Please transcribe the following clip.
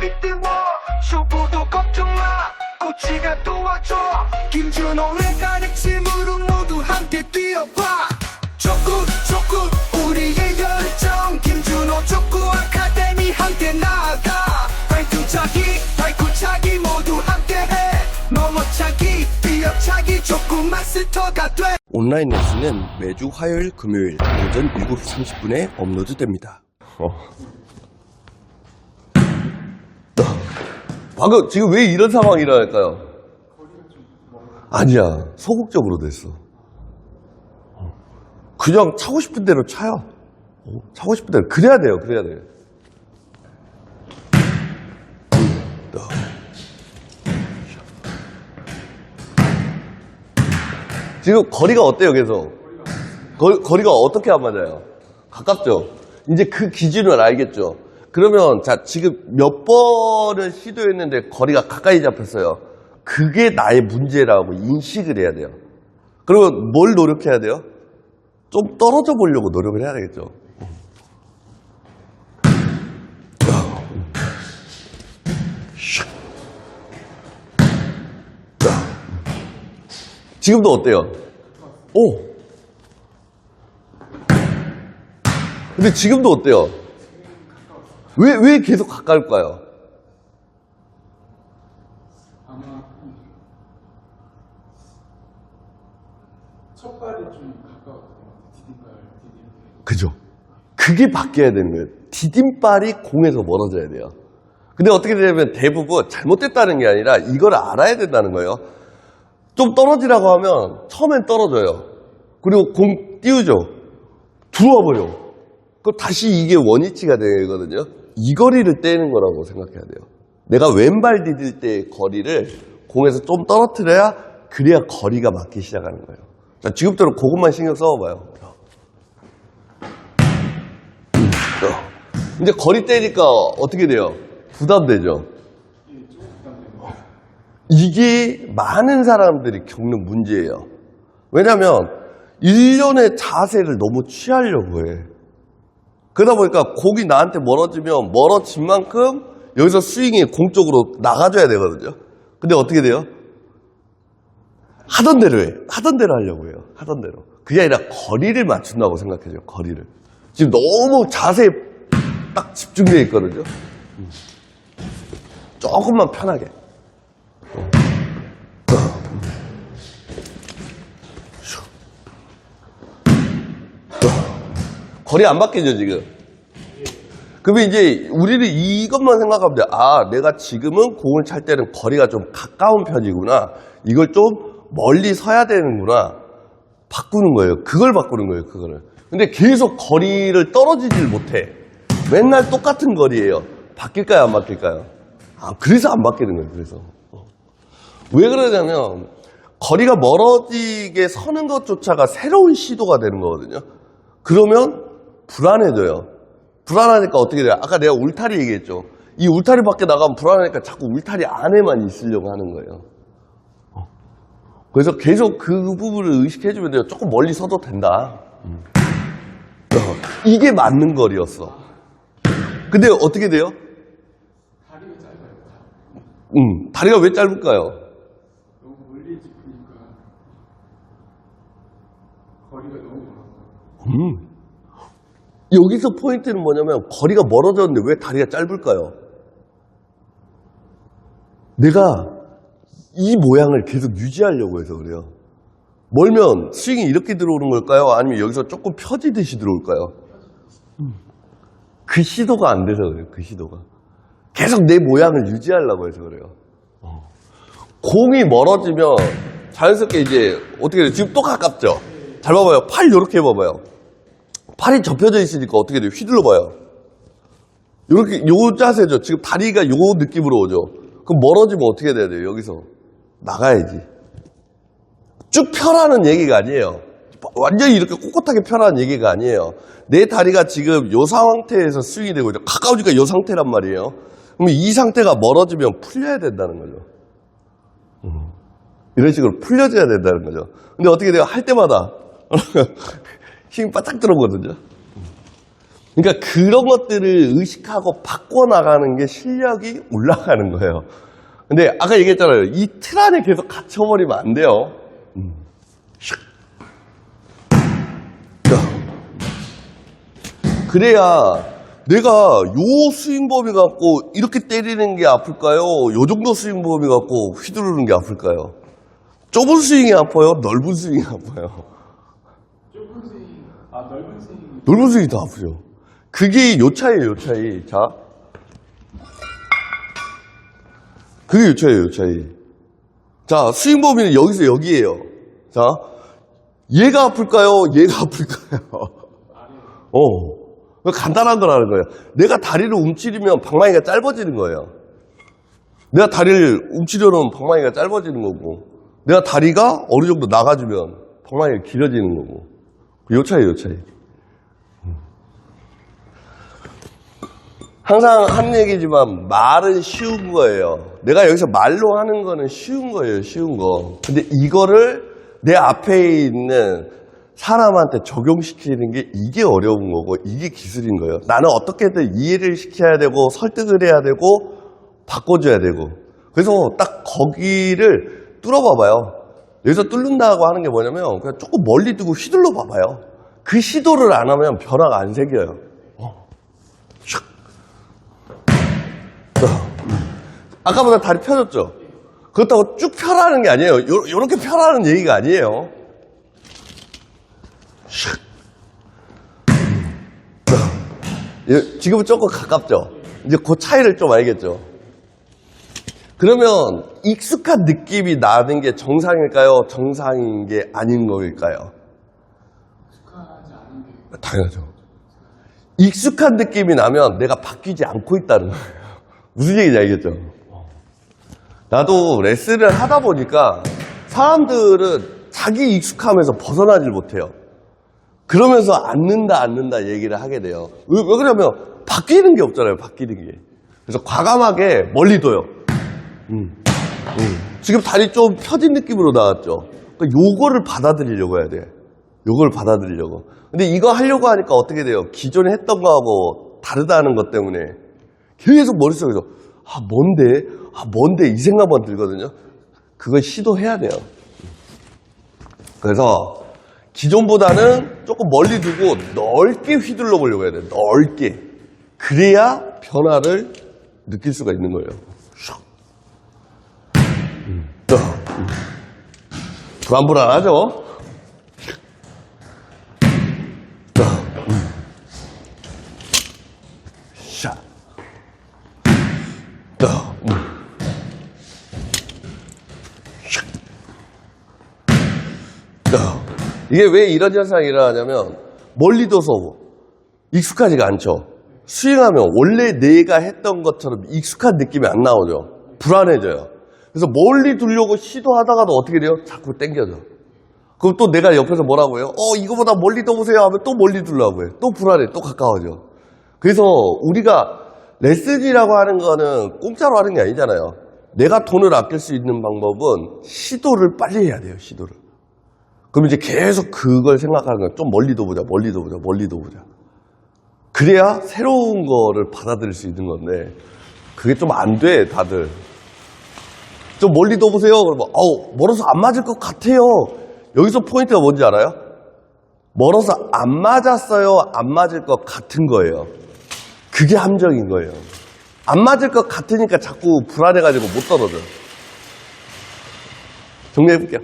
빗대워 쇼부도 걱정 마. 코치가 도와줘. 김준호 내가 핵심으로 모두 함께 뛰어봐. 족구 족구 우리의 열정. 김준호 족구 아카데미 함께 나아가. 발톱차기 발코차기 모두 함께해. 넘어차기 뛰어차기 족구 마스터가 돼. 온라인 레슨은 매주 화요일, 금요일 오전 7시 30분에 업로드됩니다. 어. 방금 지금 왜 이런 상황이 일어날까요? 아니야 소극적으로 됐어. 어. 그냥 차고 싶은 대로 차요. 어, 차고 싶은 대로 그래야 돼요. 그래야 돼요. 지금 거리가 어때요, 계속? 거, 거리가 어떻게 안 맞아요? 가깝죠? 이제 그 기준을 알겠죠? 그러면, 자, 지금 몇 번을 시도했는데 거리가 가까이 잡혔어요. 그게 나의 문제라고 인식을 해야 돼요. 그러면 뭘 노력해야 돼요? 좀 떨어져 보려고 노력을 해야 되겠죠? 지금도 어때요? 오! 근데 지금도 어때요? 왜, 왜 계속 가까울까요? 아마 첫 발이 좀 가까웠던. 디딤발, 디딤. 그죠? 그게 바뀌어야 되는 거예요. 디딤발이 공에서 멀어져야 돼요. 근데 어떻게 되냐면 대부분 잘못됐다는 게 아니라 이걸 알아야 된다는 거예요. 좀 떨어지라고 하면 처음엔 떨어져요. 그리고 공 띄우죠. 들어와 버려. 그럼 다시 이게 원위치가 되거든요. 이 거리를 떼는 거라고 생각해야 돼요. 내가 왼발 디딜 때 거리를 공에서 좀 떨어뜨려야 그래야 거리가 맞기 시작하는 거예요. 자, 지금부터는 그것만 신경 써봐요. 이제 거리 떼니까 어떻게 돼요? 부담되죠? 이게 많은 사람들이 겪는 문제예요. 왜냐면, 일련의 자세를 너무 취하려고 해. 그러다 보니까 공이 나한테 멀어지면 멀어진 만큼 여기서 스윙이 공 쪽으로 나가줘야 되거든요. 근데 어떻게 돼요? 하던 대로 해. 하던 대로 하려고 해요. 하던 대로. 그게 아니라 거리를 맞춘다고 생각해줘요. 거리를. 지금 너무 자세에 딱 집중되어 있거든요. 음. 조금만 편하게. 거리 안 바뀌죠, 지금. 그러면 이제 우리는 이것만 생각하면 돼. 아, 내가 지금은 공을 찰 때는 거리가 좀 가까운 편이구나. 이걸 좀 멀리 서야 되는구나. 바꾸는 거예요. 그걸 바꾸는 거예요, 그거를. 근데 계속 거리를 떨어지질 못해. 맨날 똑같은 거리예요. 바뀔까요, 안 바뀔까요? 아, 그래서 안 바뀌는 거예요, 그래서. 어. 왜 그러냐면, 거리가 멀어지게 서는 것조차가 새로운 시도가 되는 거거든요. 그러면 불안해져요. 불안하니까 어떻게 돼요? 아까 내가 울타리 얘기했죠. 이 울타리 밖에 나가면 불안하니까 자꾸 울타리 안에만 있으려고 하는 거예요. 어. 그래서 계속 그 부분을 의식해주면 돼요. 조금 멀리 서도 된다. 음. 어, 이게 맞는 거리였어. 근데 어떻게 돼요? 다리가 짧아요. 음, 다리가 왜 짧을까요? 너무 멀리 짚으니까 거리가 너무 멀어서 음. 여기서 포인트는 뭐냐면 거리가 멀어졌는데 왜 다리가 짧을까요? 내가 이 모양을 계속 유지하려고 해서 그래요. 멀면 스윙이 이렇게 들어오는 걸까요? 아니면 여기서 조금 펴지듯이 들어올까요? 음. 그 시도가 안 돼서 그래요. 그 시도가. 계속 내 모양을 유지하려고 해서 그래요. 어. 공이 멀어지면 자연스럽게 이제 어떻게 돼요? 지금 또 가깝죠? 잘 봐봐요. 팔 이렇게 해봐봐요. 팔이 접혀져 있으니까 어떻게 돼요? 휘둘러 봐요. 이렇게 요 자세죠. 지금 다리가 요 느낌으로 오죠. 그럼 멀어지면 어떻게 돼야 돼요? 여기서 나가야지. 쭉 펴라는 얘기가 아니에요. 완전히 이렇게 꼿꼿하게 펴라는 얘기가 아니에요. 내 다리가 지금 요 상태에서 스윙이 되고 있죠. 가까우니까 요 상태란 말이에요. 그럼 이 상태가 멀어지면 풀려야 된다는 거죠. 음. 이런 식으로 풀려져야 된다는 거죠. 근데 어떻게 돼요? 할 때마다 힘이 바짝 들어오거든요. 그러니까 그런 것들을 의식하고 바꿔나가는 게 실력이 올라가는 거예요. 근데 아까 얘기했잖아요. 이 틀 안에 계속 갇혀버리면 안 돼요. 음. 그래야 내가 요 스윙 범위 갖고 이렇게 때리는 게 아플까요? 요 정도 스윙 범위 갖고 휘두르는 게 아플까요? 좁은 스윙이 아파요? 넓은 스윙이 아파요? 넓은 스윙이 더 아프죠. 그게 요 차이에요, 요 차이. 자. 그게 요 차이에요, 요 차이. 자, 스윙 범위는 여기서 여기에요. 자. 얘가 아플까요? 얘가 아플까요? 어. 간단한 거라는 거예요. 내가 다리를 움츠리면 방망이가 짧아지는 거예요. 내가 다리를 움츠려놓으면 방망이가 짧아지는 거고, 내가 다리가 어느 정도 나가주면 방망이가 길어지는 거고. 요 차이, 요 차이. 항상 하는 얘기지만 말은 쉬운 거예요. 내가 여기서 말로 하는 거는 쉬운 거예요, 쉬운 거. 근데 이거를 내 앞에 있는 사람한테 적용시키는 게 이게 어려운 거고 이게 기술인 거예요. 나는 어떻게든 이해를 시켜야 되고 설득을 해야 되고 바꿔줘야 되고 그래서 딱 거기를 뚫어봐봐요. 여기서 뚫는다고 하는 게 뭐냐면 그냥 조금 멀리 두고 휘둘러 봐봐요. 그 시도를 안 하면 변화가 안 생겨요. 어. 슉. 아까보다 다리 펴졌죠? 그렇다고 쭉 펴라는 게 아니에요. 요, 요렇게 펴라는 얘기가 아니에요. 슉. 예, 지금은 조금 가깝죠? 이제 그 차이를 좀 알겠죠? 그러면 익숙한 느낌이 나는 게 정상일까요? 정상인 게 아닌 거일까요? 당연하죠. 익숙한 느낌이 나면 내가 바뀌지 않고 있다는 거예요. 무슨 얘기인지 알겠죠? 나도 레슨을 하다 보니까 사람들은 자기 익숙함에서 벗어나질 못해요. 그러면서 앉는다, 앉는다 얘기를 하게 돼요. 왜, 왜 그러냐면 바뀌는 게 없잖아요, 바뀌는 게. 그래서 과감하게 멀리 둬요. 음, 음. 지금 다리 좀 펴진 느낌으로 나왔죠? 그러니까 요거를 받아들이려고 해야 돼. 요걸 받아들이려고. 근데 이거 하려고 하니까 어떻게 돼요? 기존에 했던 거하고 다르다는 것 때문에 계속 머릿속에서 아 뭔데? 아 뭔데? 이 생각만 들거든요. 그걸 시도해야 돼요. 그래서 기존보다는 조금 멀리 두고 넓게 휘둘러 보려고 해야 돼요. 넓게. 그래야 변화를 느낄 수가 있는 거예요. 또. 음. 불안 불안하죠? 또. 음. 샤. 또. 음. 샥. 또. 이게 왜 이런 현상이 일어나냐면 멀리 둬서 익숙하지가 않죠. 스윙하면 원래 내가 했던 것처럼 익숙한 느낌이 안 나오죠. 불안해져요. 그래서 멀리 두려고 시도하다가도 어떻게 돼요? 자꾸 땡겨져. 그럼 또 내가 옆에서 뭐라고 해요? 어, 이거보다 멀리 둬보세요 하면 또 멀리 두려고 해요. 또 불안해. 또 가까워져. 그래서 우리가 레슨이라고 하는 거는 공짜로 하는 게 아니잖아요. 내가 돈을 아낄 수 있는 방법은 시도를 빨리 해야 돼요. 시도를. 그럼 이제 계속 그걸 생각하는 거야. 좀 멀리도 보자, 멀리도 보자, 멀리도 보자. 그래야 새로운 거를 받아들일 수 있는 건데, 그게 좀 안 돼, 다들. 좀 멀리도 보세요. 그러면, 어우, 멀어서 안 맞을 것 같아요. 여기서 포인트가 뭔지 알아요? 멀어서 안 맞았어요? 안 맞을 것 같은 거예요. 그게 함정인 거예요. 안 맞을 것 같으니까 자꾸 불안해가지고 못 떨어져. 정리해볼게요.